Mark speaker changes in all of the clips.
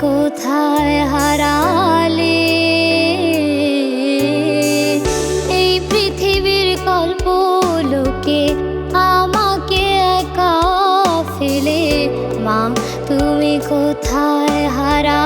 Speaker 1: কোথায় হারালে? এই পৃথিবীর গল্প লোকে আমাকে একা ফেলে। মাম তুমি কোথায় হারা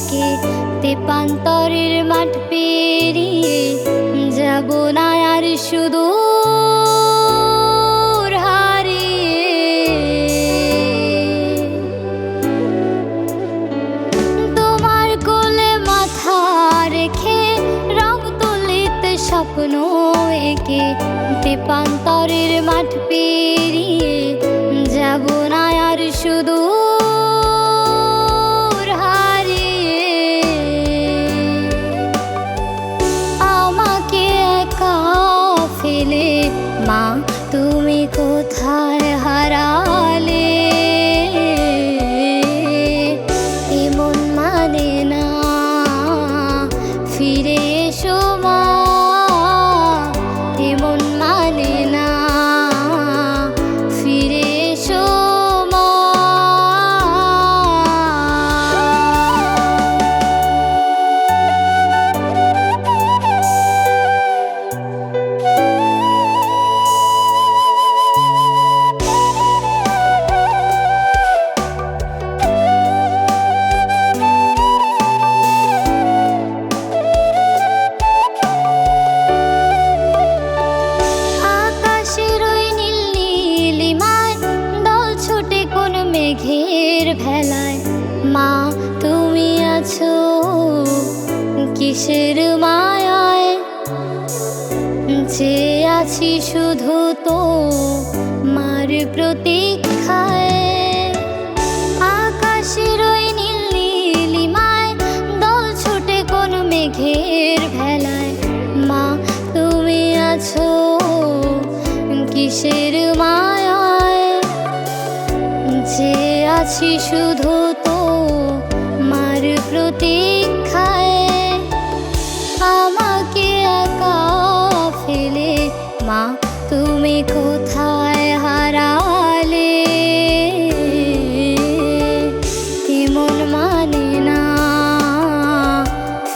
Speaker 1: থেকে দেপান্তরের মাঠ পেরিয়ে যাব না আর শুধু কিসের মায়ায় যে আছি শুধু তো মার প্রতীক্ষায়। আকাশের ওই নীল নীলিমায় দল ছুটে কোন মেঘের ভেলায়। মা, তুমি আছো কিসের মায়ায়? যে আছি শুধু তো মার প্রতীক কোথায় হারালে? মন মানে না?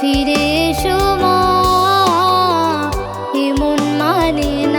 Speaker 1: ফিরে সময় মন মানে না